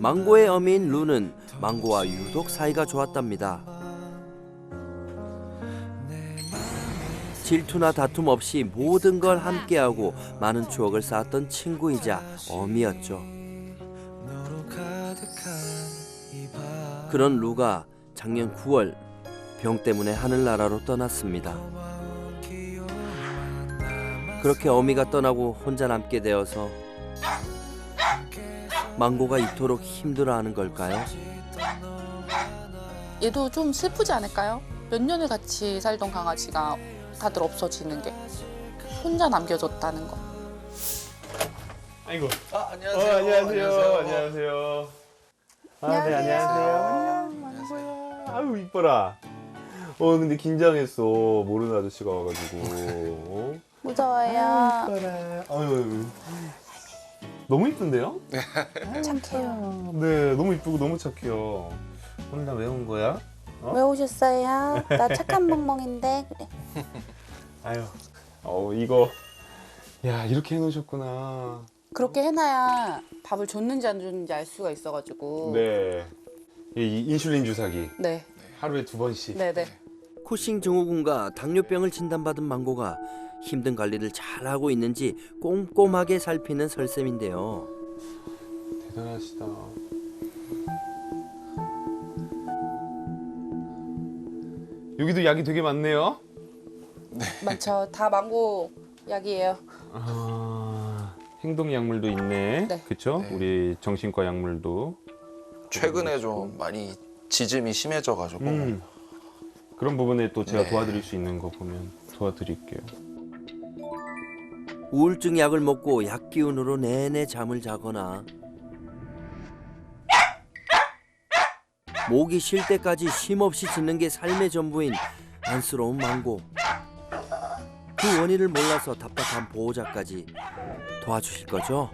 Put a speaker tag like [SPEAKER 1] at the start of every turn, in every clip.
[SPEAKER 1] 망고의 어미인 루는 망고와 유독 사이가 좋았답니다. 질투나 다툼 없이 모든 걸 함께하고 많은 추억을 쌓았던 친구이자 어미였죠. 그런 루가 작년 9월 병 때문에 하늘나라로 떠났습니다. 그렇게 어미가 떠나고 혼자 남게 되어서 망고가 이토록 힘들어하는 걸까요?
[SPEAKER 2] 얘도 좀 슬프지 않을까요? 몇 년을 같이 살던 강아지가 다들 없어지는 게 혼자 남겨졌다는 거.
[SPEAKER 3] 아이고.
[SPEAKER 4] 아,
[SPEAKER 3] 어,
[SPEAKER 4] 안녕하세요.
[SPEAKER 3] 안녕하세요. 안녕하세요. 아, 네, 안녕하세요. 망고야. 아유, 이뻐라. 어, 근데 긴장했어. 모르는 아저씨가 와가지고. 어?
[SPEAKER 5] 무서워요.
[SPEAKER 3] 이뻐라. 아유, 아유. 너무 이쁜데요?
[SPEAKER 5] 착해요.
[SPEAKER 3] 네, 너무 이쁘고 너무 착해요. 혼자 왜온 거야? 어?
[SPEAKER 5] 왜 오셨어요? 나 착한 멍멍인데 그래.
[SPEAKER 3] 아유, 어, 이거. 야, 이렇게 해놓으셨구나.
[SPEAKER 2] 그렇게 해놔야 밥을 줬는지 안 줬는지 알 수가 있어가지고.
[SPEAKER 3] 네. 이 인슐린 주사기.
[SPEAKER 2] 네.
[SPEAKER 3] 하루에 두 번씩.
[SPEAKER 2] 네네.
[SPEAKER 1] 쿠싱 증후군과 당뇨병을 진단받은 망고가 힘든 관리를 잘하고 있는지 꼼꼼하게 살피는 설쌤인데요.
[SPEAKER 3] 대단하시다. 여기도 약이 되게 많네요.
[SPEAKER 2] 맞죠. 다 망고 약이에요.
[SPEAKER 3] 아, 행동 약물도 있네.
[SPEAKER 2] 네.
[SPEAKER 3] 그쵸?
[SPEAKER 4] 네.
[SPEAKER 3] 우리 정신과 약물도.
[SPEAKER 4] 최근에 좀 많이 지짐이 심해져가지고
[SPEAKER 3] 음. 그런 부분에 또 제가
[SPEAKER 4] 네.
[SPEAKER 3] 도와드릴 수 있는 거 보면 도와드릴게요.
[SPEAKER 1] 우울증 약을 먹고 약 기운으로 내내 잠을 자거나 목이 쉴 때까지 쉼 없이 짖는 게 삶의 전부인 안쓰러운 망고. 그 원인을 몰라서 답답한 보호자까지 도와주실 거죠?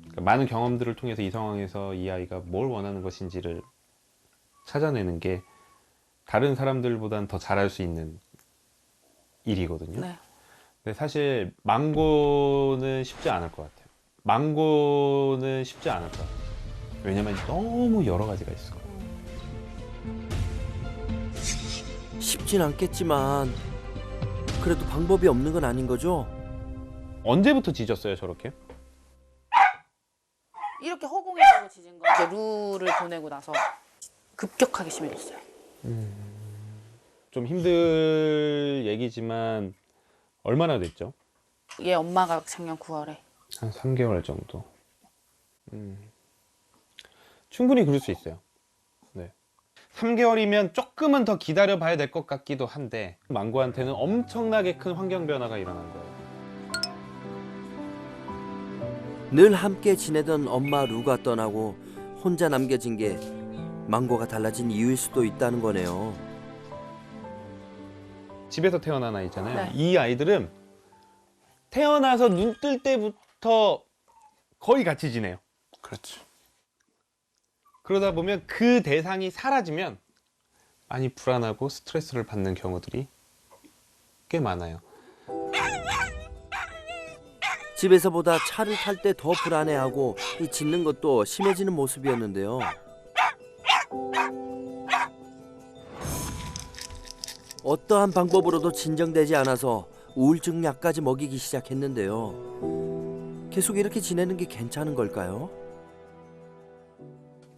[SPEAKER 3] 그러니까 많은 경험들을 통해서 이 상황에서 이 아이가 뭘 원하는 것인지를 찾아내는 게 다른 사람들보단 더 잘할 수 있는 일이거든요.
[SPEAKER 2] 네.
[SPEAKER 3] 근데 사실 망고는 쉽지 않을 것 같아요. 망고는 쉽지 않을 것 같아요. 왜냐면 너무 여러 가지가 있어.
[SPEAKER 1] 쉽진 않겠지만 그래도 방법이 없는 건 아닌 거죠?
[SPEAKER 3] 언제부터 짖었어요, 저렇게?
[SPEAKER 2] 이렇게 허공에다가 짖은 거. 이제 루를 보내고 나서 급격하게 심해졌어요.
[SPEAKER 3] 좀 힘들 얘기지만 얼마나 됐죠?
[SPEAKER 2] 얘 엄마가 작년 9월에.
[SPEAKER 3] 한 3개월 정도. 음. 충분히 그럴 수 있어요. 네. 3개월이면 조금은 더 기다려 봐야 될 것 같기도 한데, 망고한테는 엄청나게 큰 환경 변화가 일어난 거예요.
[SPEAKER 1] 늘 함께 지내던 엄마 루가 떠나고 혼자 남겨진 게 망고가 달라진 이유일 수도 있다는 거네요.
[SPEAKER 3] 집에서 태어난 아이잖아요.
[SPEAKER 2] 네.
[SPEAKER 3] 이 아이들은 태어나서 눈 뜰 때부터 거의 같이 지내요.
[SPEAKER 4] 그렇지.
[SPEAKER 3] 그러다 보면 그 대상이 사라지면 많이 불안하고 스트레스를 받는 경우들이 꽤 많아요.
[SPEAKER 1] 집에서보다 차를 탈 때 더 불안해하고 이 짖는 것도 심해지는 모습이었는데요. 어떠한 방법으로도 진정되지 않아서 우울증 약까지 먹이기 시작했는데요. 계속 이렇게 지내는 게 괜찮은 걸까요?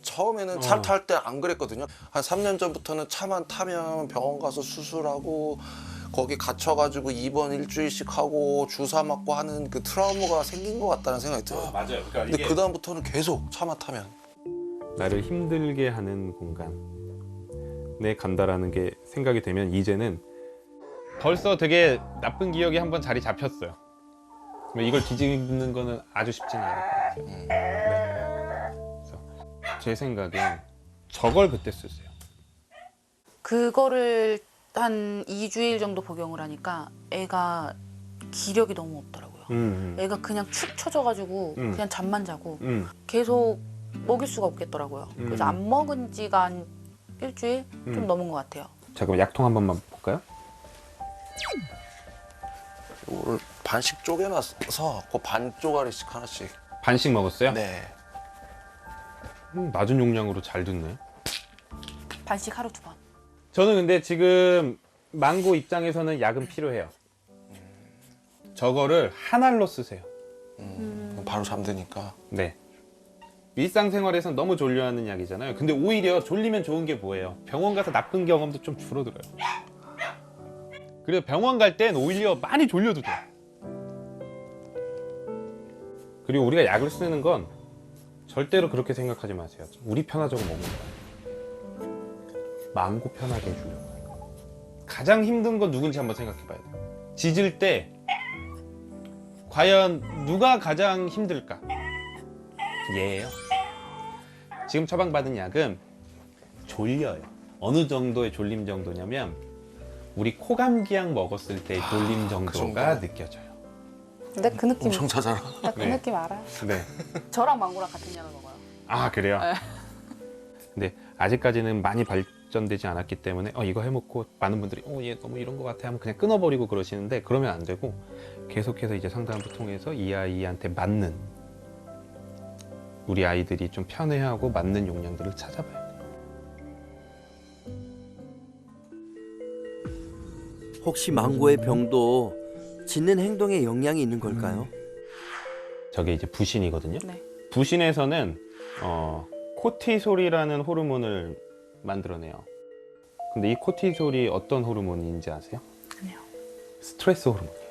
[SPEAKER 4] 처음에는
[SPEAKER 3] 어.
[SPEAKER 4] 차탈때 안 그랬거든요. 한 3년 전부터는 차만 타면 병원 가서 수술하고 거기 갇혀가지고 입원 일주일씩 하고 주사 맞고 하는 그 트라우마가 생긴 것 같다는 생각이 들어요.
[SPEAKER 3] 맞아요. 그러니까
[SPEAKER 4] 근데 그 다음부터는 계속 차만 타면
[SPEAKER 3] 나를 힘들게 하는 공간 에 간다라는 게 생각이 되면 이제는 벌써 되게 나쁜 기억이 한번 자리 잡혔어요. 그러면 이걸 뒤집는 거는 아주 쉽지는 않을 것 같아요.
[SPEAKER 4] 음.
[SPEAKER 3] 그래서 제 생각엔 저걸 그때 쓰세요.
[SPEAKER 2] 그거를 한 2주일 정도 복용을 하니까 애가 기력이 너무 없더라고요.
[SPEAKER 3] 음,
[SPEAKER 2] 애가 그냥 축 처져가지고
[SPEAKER 3] 음.
[SPEAKER 2] 그냥 잠만 자고
[SPEAKER 3] 음,
[SPEAKER 2] 계속 먹일 수가 없겠더라고요. 그래서
[SPEAKER 3] 음.
[SPEAKER 2] 안 먹은 지가 한 일주일 좀
[SPEAKER 3] 음.
[SPEAKER 2] 넘은 것 같아요.
[SPEAKER 3] 잠깐만 약통 한 번만 볼까요?
[SPEAKER 4] 이거를 반씩 쪼개놔서 그 반 쪼가리씩 하나씩.
[SPEAKER 3] 반씩 먹었어요?
[SPEAKER 4] 네.
[SPEAKER 3] 음, 낮은 용량으로 잘 듣네.
[SPEAKER 2] 반씩 하루 두 번.
[SPEAKER 3] 저는 근데 지금 망고 입장에서는 약은 필요해요. 저거를 한 알로 쓰세요.
[SPEAKER 4] 음, 바로 잠드니까.
[SPEAKER 3] 네. 일상생활에선 너무 졸려하는 약이잖아요. 근데 오히려 졸리면 좋은 게 뭐예요? 병원 가서 나쁜 경험도 좀 줄어들어요. 그리고 병원 갈 땐 오히려 많이 졸려도 돼. 그리고 우리가 약을 쓰는 건 절대로 그렇게 생각하지 마세요. 우리 편하자고 먹는 거예요. 망고 편하게 해주려고. 가장 힘든 건 누군지 한번 생각해 봐야 돼요. 짖을 때 과연 누가 가장 힘들까? 얘예요. 지금 처방받은 약은 졸려요. 어느 정도의 졸림 정도냐면 우리 코감기약 먹었을 때의 졸림 정도가
[SPEAKER 4] 정도?
[SPEAKER 3] 느껴져요.
[SPEAKER 2] 근데 그 느낌,
[SPEAKER 4] 엄청 찾아라.
[SPEAKER 2] 나 그
[SPEAKER 3] 네.
[SPEAKER 2] 느낌 알아요.
[SPEAKER 3] 네.
[SPEAKER 2] 저랑 망고랑 같은 약을 먹어요.
[SPEAKER 3] 아 그래요?
[SPEAKER 2] 네.
[SPEAKER 3] 근데 아직까지는 많이 발전되지 않았기 때문에 어 이거 해먹고 많은 분들이 어 얘 너무 이런 것 같아 하면 그냥 끊어버리고 그러시는데 그러면 안 되고 계속해서 이제 상담을 통해서 이 아이한테 맞는 우리 아이들이 좀 편해하고 맞는 용량들을 찾아봐요.
[SPEAKER 1] 혹시 망고의 병도 짖는 행동에 영향이 있는 걸까요?
[SPEAKER 3] 저게 이제 부신이거든요.
[SPEAKER 2] 네.
[SPEAKER 3] 부신에서는 어, 코티솔이라는 호르몬을 만들어내요. 근데 이 코티솔이 어떤 호르몬인지 아세요?
[SPEAKER 2] 아니요.
[SPEAKER 3] 스트레스 호르몬이에요.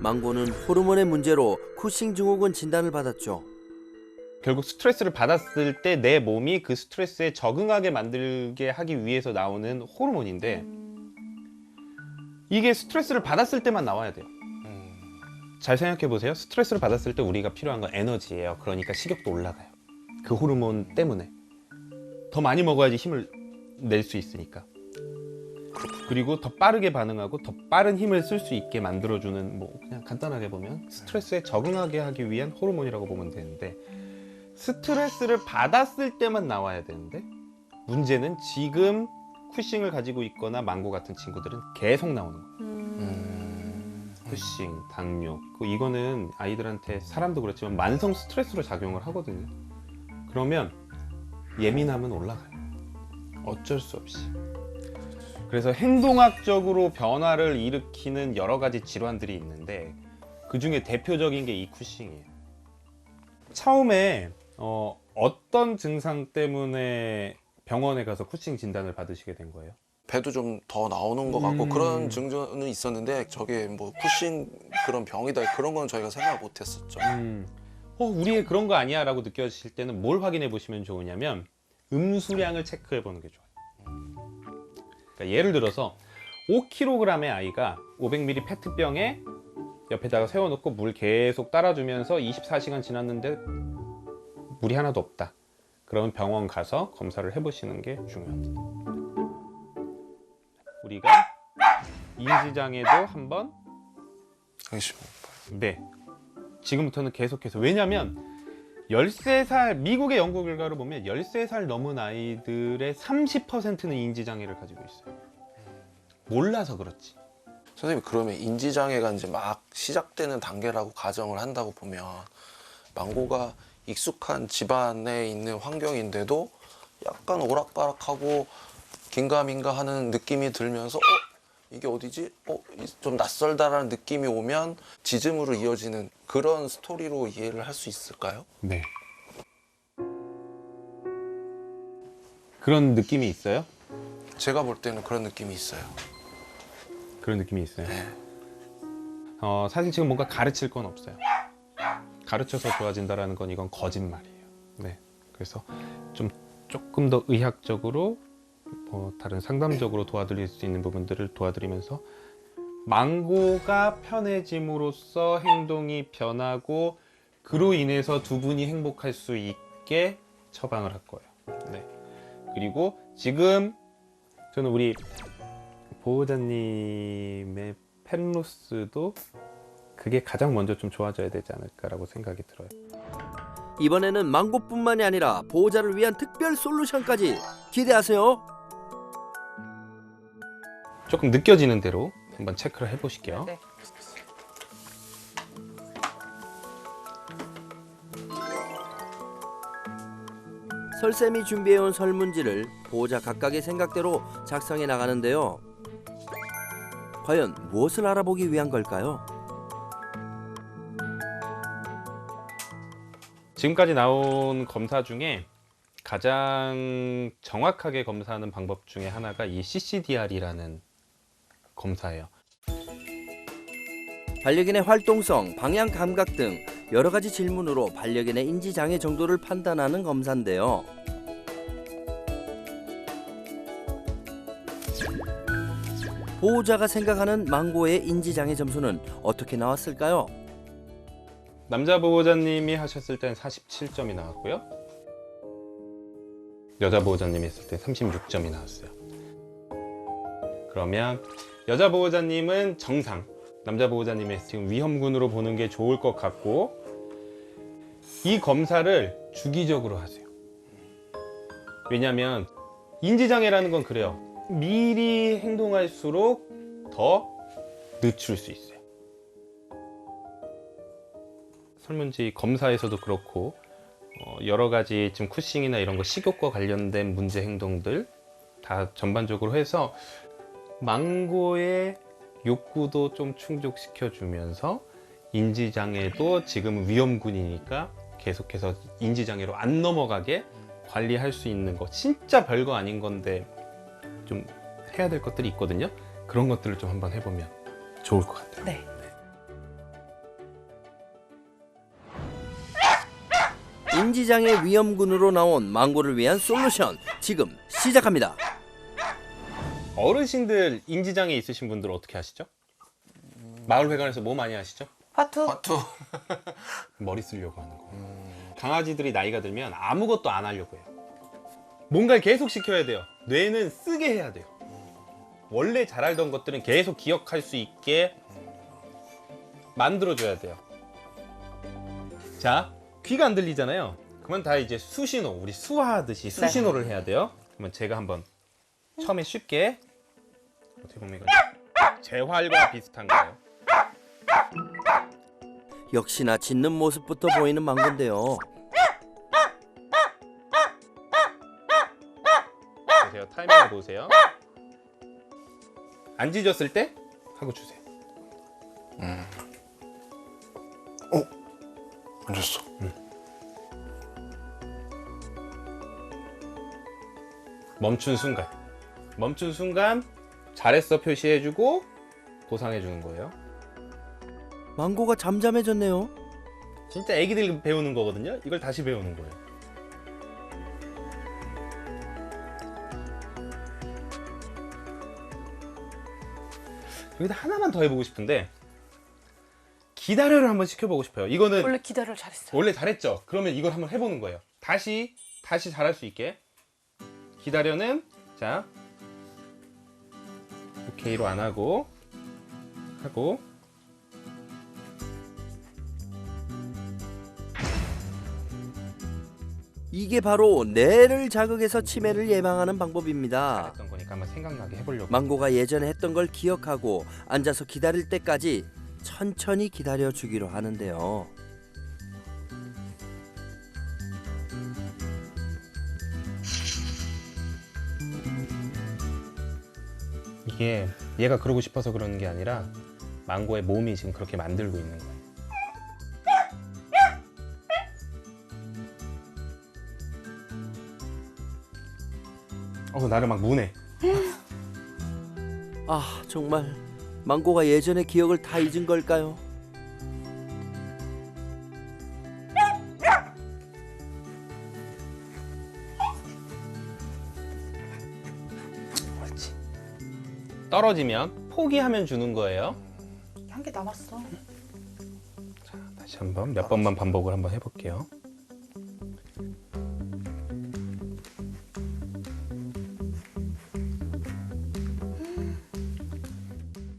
[SPEAKER 1] 망고는 호르몬의 문제로 쿠싱 증후군 진단을 받았죠.
[SPEAKER 3] 결국 스트레스를 받았을 때 내 몸이 그 스트레스에 적응하게 만들게 하기 위해서 나오는 호르몬인데 이게 스트레스를 받았을 때만 나와야 돼요.
[SPEAKER 4] 음,
[SPEAKER 3] 잘 생각해 보세요. 스트레스를 받았을 때 우리가 필요한 건 에너지예요. 그러니까 식욕도 올라가요. 그 호르몬 때문에 더 많이 먹어야지 힘을 낼 수 있으니까. 그리고 더 빠르게 반응하고 더 빠른 힘을 쓸 수 있게 만들어주는 뭐 그냥 간단하게 보면 스트레스에 적응하게 하기 위한 호르몬이라고 보면 되는데 스트레스를 받았을 때만 나와야 되는데 문제는 지금 쿠싱을 가지고 있거나 망고 같은 친구들은 계속 나오는 거예요.
[SPEAKER 4] 음,
[SPEAKER 3] 쿠싱, 당뇨. 그 이거는 아이들한테 사람도 그렇지만 만성 스트레스로 작용을 하거든요. 그러면 예민함은 올라가요. 어쩔 수 없이. 그래서 행동학적으로 변화를 일으키는 여러 가지 질환들이 있는데 그 중에 대표적인 게 이 쿠싱이에요. 처음에 어, 어떤 증상 때문에 병원에 가서 쿠싱 진단을 받으시게 된 거예요?
[SPEAKER 4] 배도 좀 더 나오는 것 같고
[SPEAKER 3] 음.
[SPEAKER 4] 그런 증조는 있었는데 저게 뭐 푸싱 그런 병이다 그런 건 저희가 생각 못 했었죠.
[SPEAKER 3] 음, 어, 우리 애 그런 거 아니야 라고 느껴지실 때는 뭘 확인해 보시면 좋으냐면 음수량을 체크해 보는 게 좋아요. 그러니까 예를 들어서 5kg의 아이가 500ml 페트병에 옆에다가 세워놓고 물 계속 따라주면서 24시간 지났는데 물이 하나도 없다. 그러면 병원 가서 검사를 해보시는 게 중요합니다. 우리가 인지장애도 한번. 네. 지금부터는 계속해서 왜냐면 13살 미국의 연구 결과를 보면 13살 넘은 아이들의 30%는 인지 장애를 가지고 있어요. 몰라서 그렇지.
[SPEAKER 4] 선생님 그러면 인지 장애가 이제 막 시작되는 단계라고 가정을 한다고 보면 망고가 익숙한 집안에 있는 환경인데도 약간 오락가락하고 긴가민가 하는 느낌이 들면서 어 이게 어디지? 어 좀 낯설다라는 느낌이 오면 지즘으로 이어지는 그런 스토리로 이해를 할 수 있을까요?
[SPEAKER 3] 네. 그런 느낌이 있어요?
[SPEAKER 4] 제가 볼 때는 그런 느낌이 있어요.
[SPEAKER 3] 그런 느낌이 있어요.
[SPEAKER 4] 네.
[SPEAKER 3] 어, 사실 지금 뭔가 가르칠 건 없어요. 가르쳐서 좋아진다라는 건 이건 거짓말이에요. 네. 그래서 좀 조금 더 의학적으로 뭐 다른 상담적으로 도와드릴 수 있는 부분들을 도와드리면서 망고가 편해짐으로써 행동이 변하고 그로 인해서 두 분이 행복할 수 있게 처방을 할 거예요. 네. 그리고 지금 저는 우리 보호자님의 펜로스도 그게 가장 먼저 좀 좋아져야 되지 않을까라고 생각이 들어요.
[SPEAKER 1] 이번에는 망고뿐만이 아니라 보호자를 위한 특별 솔루션까지 기대하세요.
[SPEAKER 3] 조금 느껴지는 대로 한번 체크를 해 보실게요
[SPEAKER 2] 네.
[SPEAKER 1] 설쌤이 준비해온 설문지를 보호자 각각의 생각대로 작성해 나가는데요. 과연 무엇을 알아보기 위한 걸까요?
[SPEAKER 3] 지금까지 나온 검사 중에 가장 정확하게 검사하는 방법 중에 하나가 이 CCDR이라는 검사예요.
[SPEAKER 1] 반려견의 활동성, 방향 감각 등 여러 가지 질문으로 반려견의 인지 장애 정도를 판단하는 검사인데요. 보호자가 생각하는 망고의 인지 장애 점수는 어떻게 나왔을까요?
[SPEAKER 3] 남자 보호자님이 하셨을 땐 47점이 나왔고요. 여자 보호자님이 했을 때 36점이 나왔어요. 그러면 여자 보호자님은 정상, 남자 보호자님의 지금 위험군으로 보는 게 좋을 것 같고 이 검사를 주기적으로 하세요. 왜냐하면 인지장애라는 건 그래요. 미리 행동할수록 더 늦출 수 있어요. 설문지 검사에서도 그렇고 어, 여러 가지 지금 쿠싱이나 이런 거 식욕과 관련된 문제 행동들 다 전반적으로 해서 망고의 욕구도 좀 충족시켜 주면서 인지 장애도 지금 위험군이니까 계속해서 인지 장애로 안 넘어가게 관리할 수 있는 거 진짜 별거 아닌 건데 좀 해야 될 것들이 있거든요. 그런 것들을 좀 한번 해보면 좋을 것 같아요.
[SPEAKER 2] 네.
[SPEAKER 1] 인지 장애 위험군으로 나온 망고를 위한 솔루션 지금 시작합니다.
[SPEAKER 3] 어르신들 인지장애 있으신 분들 어떻게 하시죠? 마을회관에서 뭐 많이 하시죠?
[SPEAKER 2] 파투.
[SPEAKER 4] 파투.
[SPEAKER 3] 머리 쓰려고 하는 거. 강아지들이 나이가 들면 아무것도 안 하려고 해요. 뭔가를 계속 시켜야 돼요. 뇌는 쓰게 해야 돼요. 원래 잘 알던 것들은 계속 기억할 수 있게 만들어줘야 돼요. 자, 귀가 안 들리잖아요. 그러면 다 이제 수신호, 우리 수화하듯이 수신호를 해야 돼요. 그러면 제가 한번 처음에 쉽게 어떻게 보면 이건 재활과 비슷한 거예요.
[SPEAKER 1] 역시나 짖는 모습부터 보이는 망고인데요.
[SPEAKER 3] 보세요. 타이밍을 보세요. 안 짖었을 때 하고 주세요.
[SPEAKER 4] 앉았어.
[SPEAKER 3] 멈춘 순간. 멈춘 순간 잘했어 표시해주고 보상해주는 거예요.
[SPEAKER 1] 망고가 잠잠해졌네요.
[SPEAKER 3] 진짜 애기들 배우는 거거든요. 이걸 다시 배우는 거예요. 여기다 하나만 더 해보고 싶은데 기다려를 한번 시켜보고 싶어요. 이거는
[SPEAKER 2] 원래 기다를 잘했어요.
[SPEAKER 3] 원래 잘했죠. 그러면 이걸 한번 해보는 거예요. 다시 다시 잘할 수 있게 기다려는 자 오케이로 안 하고 하고
[SPEAKER 1] 이게 바로 뇌를 자극해서 치매를 예방하는 방법입니다.
[SPEAKER 3] 잘했던 거니까 한번 생각나게 해보려고.
[SPEAKER 1] 망고가 예전에 했던 걸 기억하고 앉아서 기다릴 때까지 천천히 기다려 주기로 하는데요.
[SPEAKER 3] 이게 얘가 그러고 싶어서 그러는 게 아니라 망고의 몸이 지금 그렇게 만들고 있는 거예요. 어 나를 막 무네.
[SPEAKER 1] 아 정말 망고가 예전의 기억을 다 잊은 걸까요?
[SPEAKER 3] 떨어지면 포기하면 주는 거예요.
[SPEAKER 2] 한 개 남았어.
[SPEAKER 3] 자, 다시 한번 몇 번만 반복을 한번 해볼게요.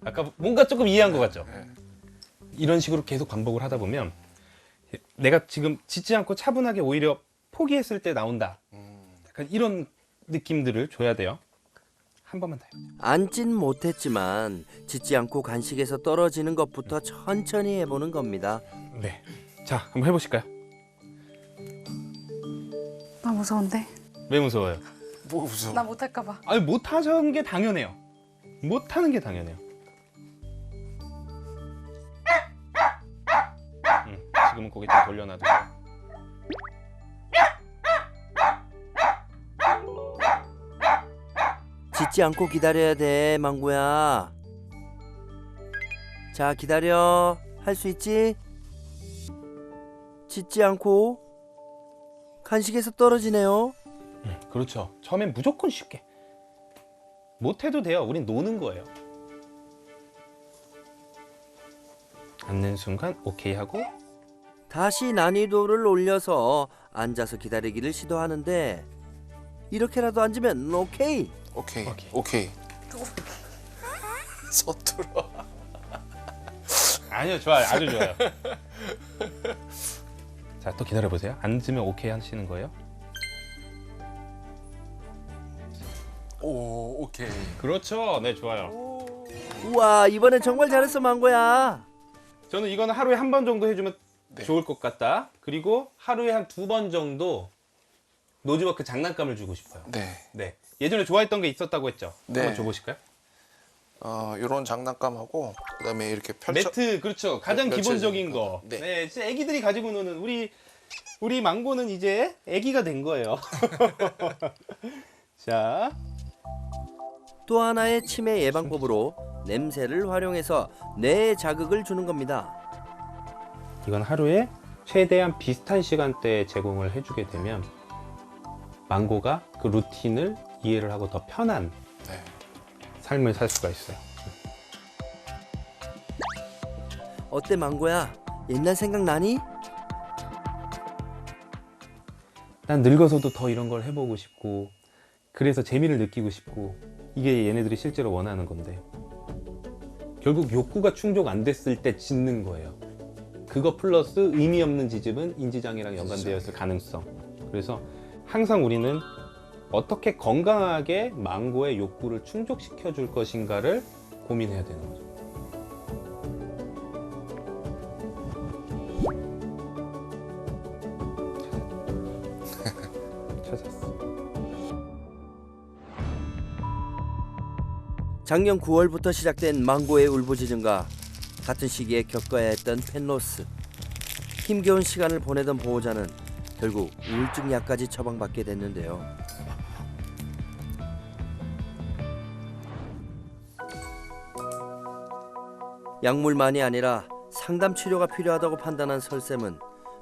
[SPEAKER 3] 아까 뭔가 조금 이해한 것 같죠?
[SPEAKER 4] 네.
[SPEAKER 3] 이런 식으로 계속 반복을 하다 보면 내가 지금 짖지 않고 차분하게 오히려 포기했을 때 나온다. 약간 이런 느낌들을 줘야 돼요. 한 번만 더 해요.
[SPEAKER 1] 앉진 못했지만 짖지 않고 간식에서 떨어지는 것부터 천천히 해보는 겁니다.
[SPEAKER 3] 네. 자, 한번 해보실까요?
[SPEAKER 2] 아 무서운데.
[SPEAKER 3] 왜 무서워요?
[SPEAKER 4] 뭐 무슨
[SPEAKER 2] 나 못할까 봐.
[SPEAKER 3] 아니 못하는 게 당연해요. 못하는 게 당연해요. 응, 지금은 고개 좀 돌려놔도 돼요.
[SPEAKER 1] 짖지 않고 기다려야 돼, 망고야. 자, 기다려. 할 수 있지? 짖지 않고 간식에서 떨어지네요.
[SPEAKER 3] 응, 그렇죠. 처음엔 무조건 쉽게. 못해도 돼요. 우린 노는 거예요. 앉는 순간 오케이 하고
[SPEAKER 1] 다시 난이도를 올려서 앉아서 기다리기를 시도하는데 이렇게라도 앉으면 오케이.
[SPEAKER 4] 오케이
[SPEAKER 3] 오케이.
[SPEAKER 4] 오케이. 서툴어.
[SPEAKER 3] 아니요 좋아요. 아주 좋아요. 자 또 기다려 보세요. 앉으면 오케이 하시는 거예요?
[SPEAKER 4] 오 오케이.
[SPEAKER 3] 그렇죠. 네 좋아요.
[SPEAKER 1] 우와, 이번엔 정말 잘했어, 망고야.
[SPEAKER 3] 저는 이거는 하루에 한 번 정도 해주면
[SPEAKER 4] 네.
[SPEAKER 3] 좋을 것 같다. 그리고 하루에 한 두 번 정도 노즈워크 장난감을 주고 싶어요.
[SPEAKER 4] 네.
[SPEAKER 3] 네 예전에 좋아했던 게 있었다고 했죠
[SPEAKER 4] 네.
[SPEAKER 3] 한번 줘보실까요
[SPEAKER 4] 어, 이런 장난감하고 그다음에 이렇게 펼쳐
[SPEAKER 3] 매트 그렇죠 가장
[SPEAKER 4] 펼쳐지는
[SPEAKER 3] 기본적인
[SPEAKER 4] 거.
[SPEAKER 3] 거
[SPEAKER 4] 네.
[SPEAKER 3] 네. 진짜 애기들이 가지고 노는 우리 우리 망고는 이제 애기가 된 거예요 자
[SPEAKER 1] 또 하나의 치매 예방법으로 냄새를 활용해서 뇌에 자극을 주는 겁니다.
[SPEAKER 3] 이건 하루에 최대한 비슷한 시간대에 제공을 해주게 되면 망고가 그 루틴을 이해를 하고 더 편한
[SPEAKER 4] 네.
[SPEAKER 3] 삶을 살 수가 있어요.
[SPEAKER 1] 어때, 망고야? 옛날 생각 나니?
[SPEAKER 3] 난 늙어서도 더 이런 걸 해보고 싶고 그래서 재미를 느끼고 싶고 이게 얘네들이 실제로 원하는 건데 결국 욕구가 충족 안 됐을 때 짖는 거예요. 그거 플러스 의미 없는 지집은 인지장애랑 연관되어 있을 가능성. 그래서 항상 우리는 어떻게 건강하게 망고의 욕구를 충족시켜 줄 것인가를 고민해야 되는 거죠.
[SPEAKER 1] 작년 9월부터 시작된 망고의 울부짖음과 같은 시기에 겪어야 했던 펜로스. 힘겨운 시간을 보내던 보호자는 결국 우울증 약까지 처방받게 됐는데요. 약물만이 아니라 상담 치료가 필요하다고 판단한 설쌤은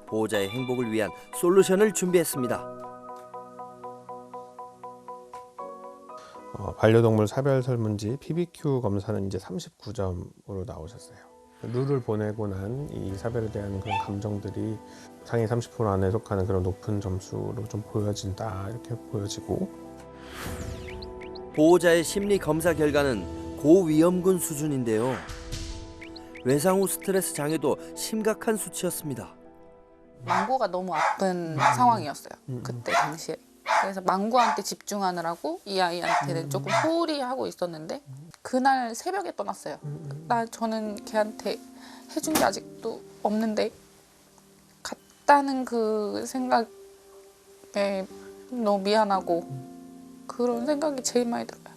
[SPEAKER 1] 보호자의 행복을 위한 솔루션을 준비했습니다.
[SPEAKER 6] 어, 반려동물 사별 설문지 PBQ 검사는 이제 39점으로 나오셨어요. 룰을 보내고 난 이 사별에 대한 그런 감정들이 상위 30% 안에 속하는 그런 높은 점수로 좀 보여진다 이렇게 보여지고
[SPEAKER 1] 보호자의 심리 검사 결과는 고위험군 수준인데요. 외상 후 스트레스 장애도 심각한 수치였습니다.
[SPEAKER 2] 망고가 너무 아픈 상황이었어요. 그때 당시에. 그래서 망고한테 집중하느라고 이 아이한테는 조금 소홀히 하고 있었는데 그날 새벽에 떠났어요. 나 저는 걔한테 해준 게 아직도 없는데 갔다는 그 생각에 너무 미안하고 그런 생각이 제일 많이 들어요.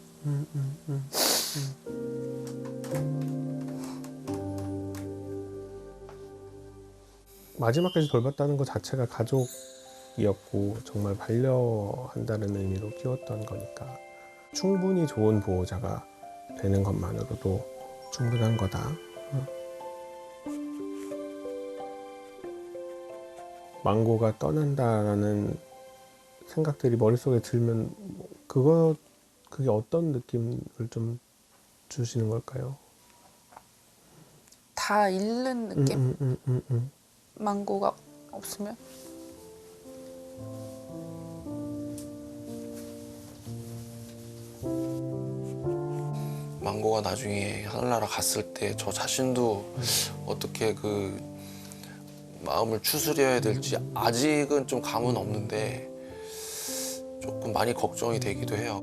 [SPEAKER 6] 마지막까지 돌봤다는 것 자체가 가족이었고 정말 반려한다는 의미로 키웠던 거니까 충분히 좋은 보호자가 되는 것만으로도 충분한 거다. 응. 망고가 떠난다라는 생각들이 머릿속에 들면 뭐 그거 그게 어떤 느낌을 좀 주시는 걸까요?
[SPEAKER 2] 다 잃는 느낌.
[SPEAKER 6] 음, 음, 음, 음.
[SPEAKER 2] 망고가 없으면
[SPEAKER 4] 망고가 나중에 하늘나라 갔을 때 저 자신도 어떻게 그 마음을 추스려야 될지 아직은 좀 감은 없는데 조금 많이 걱정이 되기도 해요.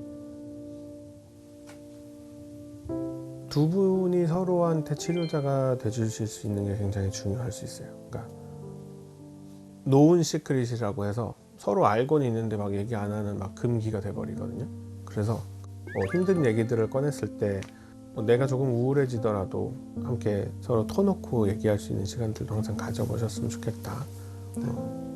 [SPEAKER 6] 두 분이 서로한테 치료자가 돼주실 수 있는 게 굉장히 중요할 수 있어요. 그러니까 노은 시크릿이라고 해서 서로 알고는 있는데 막 얘기 안 하는 막 금기가 돼버리거든요. 그래서 어, 힘든 얘기들을 꺼냈을 때 어, 내가 조금 우울해지더라도 함께 서로 터놓고 얘기할 수 있는 시간들도 항상 가져보셨으면 좋겠다. 어.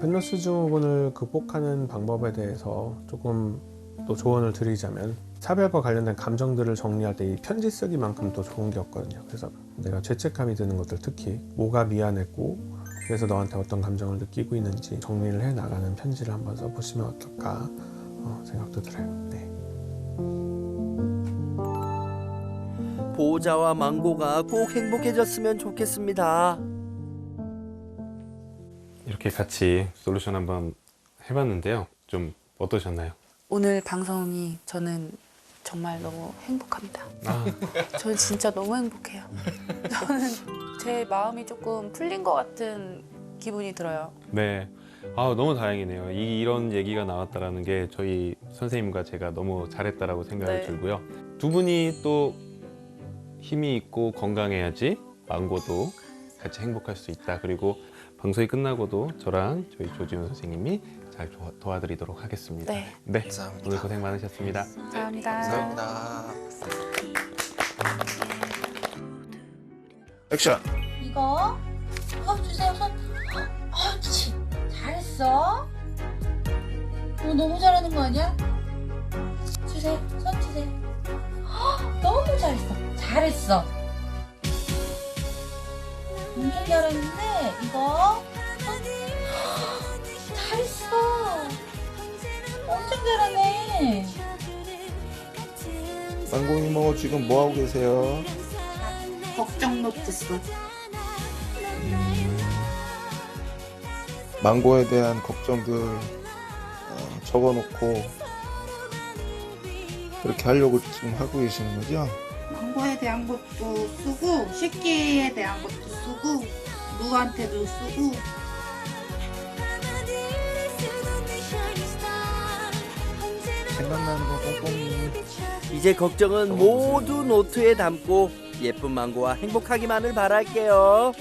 [SPEAKER 6] 펜로스 증후군을 극복하는 방법에 대해서 조금 또 조언을 드리자면 차별과 관련된 감정들을 정리할 때 이 편지 쓰기만큼 또 좋은 게 없거든요. 그래서 내가 죄책감이 드는 것들 특히 뭐가 미안했고 그래서 너한테 어떤 감정을 느끼고 있는지 정리를 해 나가는 편지를 한번 써보시면 어떨까 어, 생각도 들어요. 네.
[SPEAKER 1] 보호자와 망고가 꼭 행복해졌으면 좋겠습니다.
[SPEAKER 3] 이렇게 같이 솔루션 한번 해봤는데요. 좀 어떠셨나요?
[SPEAKER 2] 오늘 방송이 저는 정말 너무 행복합니다.
[SPEAKER 3] 아,
[SPEAKER 2] 저는 진짜 너무 행복해요. 저는 제 마음이 조금 풀린 것 같은 기분이 들어요.
[SPEAKER 3] 네. 아, 너무 다행이네요. 이, 이런 얘기가 나왔다라는 게 저희 선생님과 제가 너무 잘했다라고 생각이
[SPEAKER 2] 네.
[SPEAKER 3] 들고요. 두 분이 또 힘이 있고 건강해야지 망고도 같이 행복할 수 있다. 그리고 방송이 끝나고도 저랑 저희 조지훈 선생님이 잘 도와, 도와 드리도록 하겠습니다.
[SPEAKER 2] 네.
[SPEAKER 3] 네.
[SPEAKER 4] 감사합니다.
[SPEAKER 3] 오늘 고생 많으셨습니다.
[SPEAKER 2] 감사합니다.
[SPEAKER 4] 감사합니다. 액션.
[SPEAKER 5] 이거 이거 주세요 손. 어, 치. 잘했어. 어, 너무 잘하는 거 아니야? 주세요 손 주세요. 헉, 너무 잘했어. 잘했어. 엄청 잘했는데 이거 잘했어. 엄청 잘하네.
[SPEAKER 4] 망고 이모 지금 뭐 하고 계세요?
[SPEAKER 5] 걱정 노트 써.
[SPEAKER 4] 망고에 대한 걱정들 어, 적어놓고 그렇게 하려고 지금 하고 계시는 거죠?
[SPEAKER 7] 망고에 대한 것도 쓰고 식기에 대한 것도 쓰고 누구한테도 쓰고.
[SPEAKER 4] 생각나는 거 꼼꼼히
[SPEAKER 1] 이제 걱정은 모두 노트에 담고 예쁜 망고와 행복하기만을 바랄게요.